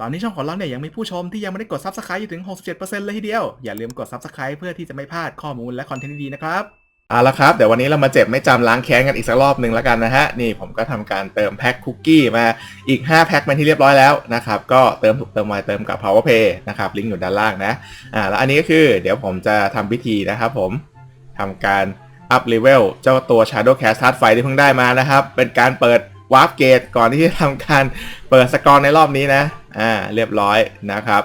ตอนนี้ช่องของเราเนี่ยยังมีผู้ชมที่ยังไม่ได้กด Subscribe อยู่ถึง 67%เลยทีเดียว อย่าลืมกด Subscribe เพื่อที่จะไม่พลาดข้อมูลและคอนเทนต์ดีๆนะครับเอาละครับเดี๋ยววันนี้เรามาเจ็บไม่จำล้างแค้นกันอีกสักรอบหนึ่งแล้วกันนะฮะนี่ผมก็ทำการเติมแพ็คคุกกี้มาอีก 5 แพ็คเป็นที่เรียบร้อยแล้วนะครับก็เติมถูกเติมไวเติมกับ Power Pay นะครับลิงก์อยู่ด้านล่างนะอ่าแล้วอันนี้ก็คือเดี๋ยวผมจะทำพิธีนะครับผมทำการอัพเลเวลเจ้าตัว Shadow Cast ธาตุไฟที่เพิ่งได้มานะครับเป็นการเปิดวาร์ปเกตก่อนที่จะทำการเปิดสกอร์ในรอบนี้นะ อ่าเรียบร้อยนะครับ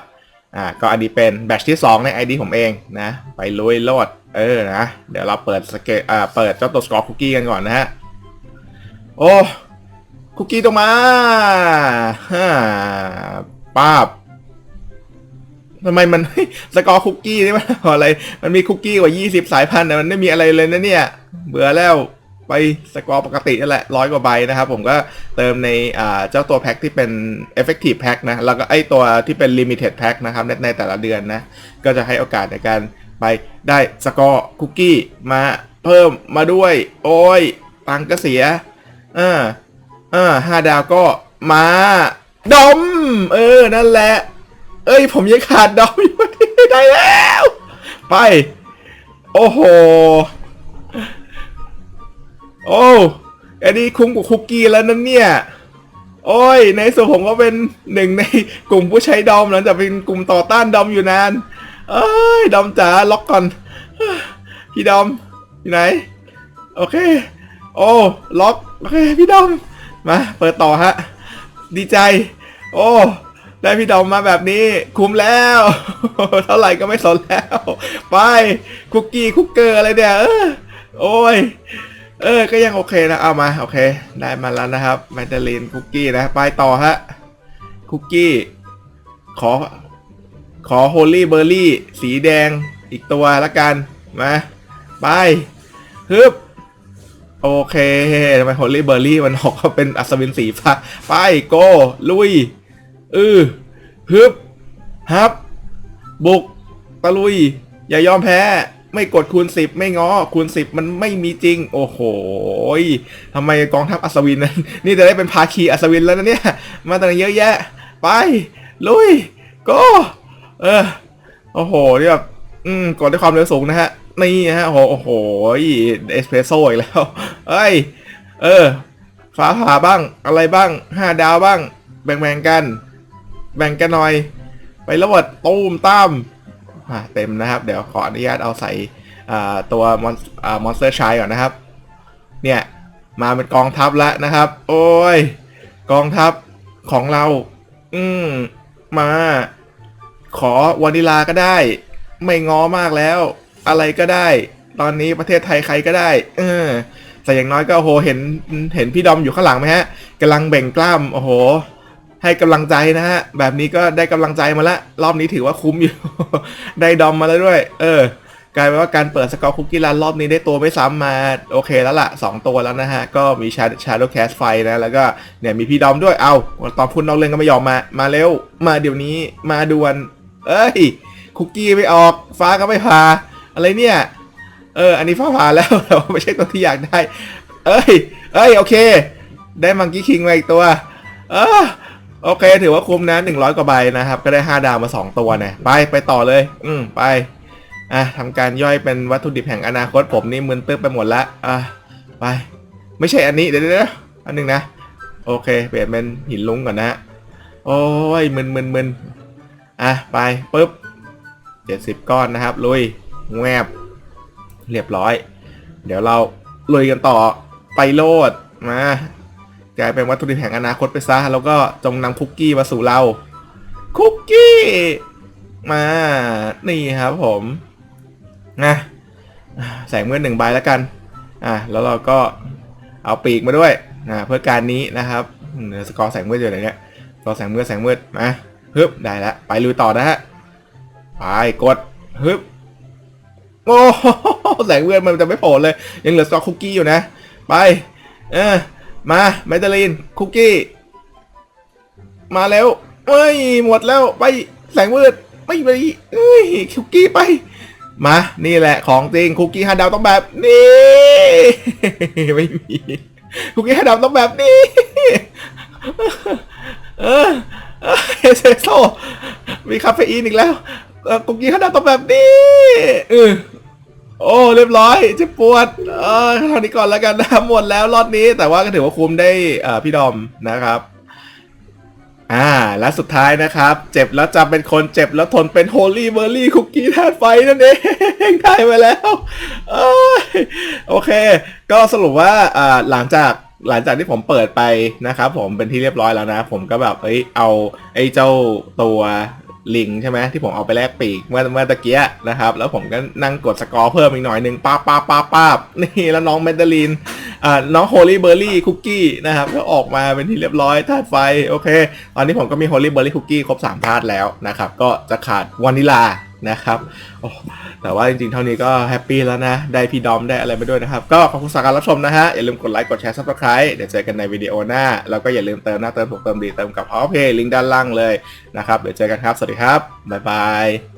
อ่าก็อันนี้เป็นแบตชที่ 2 ใน ID ผมเองนะ ไปลุยโลดเออนะ เดี๋ยวเราเปิดสเกตอ่าเปิดเจ้าตัวสกอร์คุกกี้กันก่อนนะฮะ โอ้คุกกี้ตรงมาฮ่าป้าบทำไมมันสกอร์คุกกี้นี่มันอะไร มันมีคุกกี้กว่า 20 สายพันธุ์แต่มันไม่มีอะไรเลยนะเนี่ย เบื่อแล้ว ไปสกอร์ปกตินั่นแหละร้อยกว่าใบนะครับผมก็เติมในเจ้าตัวแพ็คที่เป็น effective pack นะ แล้วก็ไอตัวที่เป็น limited pack นะครับในในแต่ละเดือนนะ ก็จะให้โอกาสในการไปได้สกอร์คุกกี้มาเพิ่มมาด้วย โอ้ย ตังก็เสียอ่าอ่าห้าดาวก็มา ดม เออ นั่นแหละ เอ้ย ผมยังขาดดอมอยู่ได้แล้ว ไป โอ้โห โอ้อันนี้คุ้มกว่าคุกกี้แล้วนั่นเนี่ย โอ้ย ในส่วนผมก็เป็นหนึ่งในกลุ่มผู้ใช้ดอมหลังจากเป็นกลุ่มต่อต้านดอมอยู่นาน เอ้ย ดอมจ๋าล็อกก่อน พี่ดอม อยู่ไหน โอเค โอ้ ล็อก โอเค พี่ดอม มา เปิดต่อฮะ ดีใจ โอ้ได้พี่ดอมมาแบบนี้คุ้มแล้ว เท่าไหร่ก็ไม่สนแล้ว ไป คุกกี้คุกเกอร์อะไรเนี่ยออโอ้ย เออ ก็ยังโอเคนะ เอามา โอเค ได้มาแล้วนะครับแมนดารินคุกกี้นะ ไปต่อฮะ คุกกี้ ขอ ขอโฮลี่เบอร์รี่ สีแดง อีกตัวละกัน มา ไป ฮึบ โอเค ทำไมโฮลี่เบอร์รี่มันออกมาเป็นอัศวินสีฟ้า ไป โก ลุย อือฮึบ ฮับ บุก ตะลุย อย่ายอมแพ้ ไม่กดคูณสิบไม่ง้อคูณสิบมันไม่มีจริง โอ้โหทำไมกองทัพอัศวินนั้นนี่จะได้เป็นภาคีอัศวินแล้วนะเนี่ย มาตั้งเยอะแยะ ไปลุยโกเออโอ้โหนี่แบบอืมกดด้วยความเร็วสูงนะฮะนี่ฮะโอ้โหโอ้โหเอสเพรสโซ่อีกแล้วเอ้ยเออฟ้าผ่าบ้างอะไรบ้างห้าดาวบ้าง แบ่งๆกัน แบ่งกันหน่อย ไประเบิดตูมตาม เต็มนะครับ เดี๋ยวขออนุญาตเอาใส่ตัวมอนสเตอร์ชายก่อนนะครับ เนี่ยมาเป็นกองทัพแล้วนะครับ โอ้ย กองทัพของเรา อืมมา ขอวานิลาก็ได้ ไม่ง้อมากแล้ว อะไรก็ได้ ตอนนี้ประเทศไทยใครก็ได้ เออแต่อย่างน้อยก็โอ้โหเห็นเห็นพี่ดอมอยู่ข้างหลังไหมฮะกำลังเบ่งกล้ามโอ้โห ให้กำลังใจนะฮะ แบบนี้ก็ได้กำลังใจมาล้วรอบนี้ถือว่าคุ้มอยู่ ได้ดอมมาแล้วด้วย เออกลายเป็นว่าการเปิดสกอร์คุกกี้รันรอบนี้ได้ตัวไม่ซ้ำมาโอเคแล้วล่ะสองตัวแล้วนะฮะ ก็มีชาชาโดแคสไฟนะ แล้วก็เนี่ยมีพี่ดอมด้วยเอาตอนพูดนอกเรื่องก็ไม่ยอมมา มาเร็ว มาเดี๋ยวนี้มาด่วน เอ้ย คุกกี้ไม่ออก ฟ้าก็ไม่พา อะไรเนี่ย เออ อันนี้ฟ้าผ่าแล้วแต่ว่าไม่ใช่ตัวที่อยากได้ เอ้ย เอ้ย โอเค ได้มังกี้คิงมาอีกตัว เออ โอเค ถือว่าคุ้มนะหนึ่งร้อยกว่าใบนะครับ ก็ได้ห้าดาวมาสองตัวเนี่ยไปไปต่อเลย อืมไปอะทำการย่อยเป็นวัตถุดิบแห่งอนาคตผมนี่มึนตึ๊บไปหมดละอะไป ไม่ใช่อันนี้เดี๋ยวเดี๋ยวอันหนึ่งนะโอเค เปลี่ยนเป็นหินลุงก่อนนะโอ้ยมึนมึนมึนอะไปปุ๊บเจ็ดสิบก้อนนะครับ ลุยแงบเรียบร้อย เดี๋ยวเราลุยกันต่อไปโลดมา กลายเป็นวัตถุดิบแห่งอนาคตไปซะ แล้วก็จงนำคุกกี้มาสู่เรา คุกกี้ มา นี่ครับผมนะแสงมืดหนึ่งใบแล้วกัน อะ แล้วเราก็เอาปีกมาด้วยนะเพื่อการนี้นะครับเดี๋ยวสกอร์แสงมืดอยู่ไหนเนี่ยสกอร์แสงมืดแสงมืดมาฮึบได้แล้วไปลุยต่อนะฮะไปกดฮึบโอ้แสงเวือมันจะไม่โผล่เลย ยังเหลือสต็อกคุกกี้อยู่นะ ไป เออ มาแมดเดลีนคุกกี้ มาแล้วเอ้ยหมดแล้วไปแสงมืดไม่ไปเอ้ยคุกกี้ไป มา นี่แหละของจริงคุกกี้ห้าดาวต้องแบบนี้ไม่มีคุกกี้ห้าดาวต้องแบบนี้เออเอเซโซมีคาเฟอีนอีกแล้วคุกกี้ขนาดต้องแบบนี้เออ โอ้เรียบร้อยเจ็บปวดเออเท่านี้ก่อนแล้วกันนะหมดแล้วรอดนี้แต่ว่าก็ถือว่าคุ้มได้อ่อพี่ดอมนะครับอ่าและสุดท้ายนะครับ เจ็บแล้วจำเป็นคนเจ็บแล้วทนเป็นโฮลี่เบอร์รี่คุกกี้ธาตุไฟนั่นเองได้มาแล้วอโอเค ก็สรุปว่าอ่าหลังจากหลังจากที่ผมเปิดไปนะครับผมเป็นที่เรียบร้อยแล้วนะ ผมก็แบบเอ้ยเอาไอ้เจ้าตัว ลิงใช่ไหมที่ผมเอาไปแลกปีกเมื่อเมื่อตะเกียนะครับ แล้วผมก็นั่งกดสกอร์เพิ่มอีกหน่อยหนึ่งป้าป้าป้าป้านี่แล้วน้องเมดเดลินอ่าน้องโฮลี่เบอร์รี่คุกกี้นะครับก็ออกมาเป็นที่เรียบร้อยธาตุไฟโอเค ตอนนี้ผมก็มีโฮลี่เบอร์รี่คุกกี้ครบ3ธาตุแล้วนะครับก็จะขาดวานิลา นะครับแต่ว่าจริงๆ เท่านี้ก็แฮปปี้แล้วนะ ได้พี่ดอมได้อะไรไปด้วยนะครับ ก็ขอบคุณสำหรับการรับชมนะฮะ อย่าลืมกดไลค์กดแชร์ซับสไครต์เดี๋ยวเจอกันในวิดีโอหน้า แล้วก็อย่าลืมเติมหน้าเติมถูกเติมดีเติมกับพาวเพย์ลิงก์ด้านล่างเลยนะครับ เดี๋ยวเจอกันครับ สวัสดีครับ บ๊ายบาย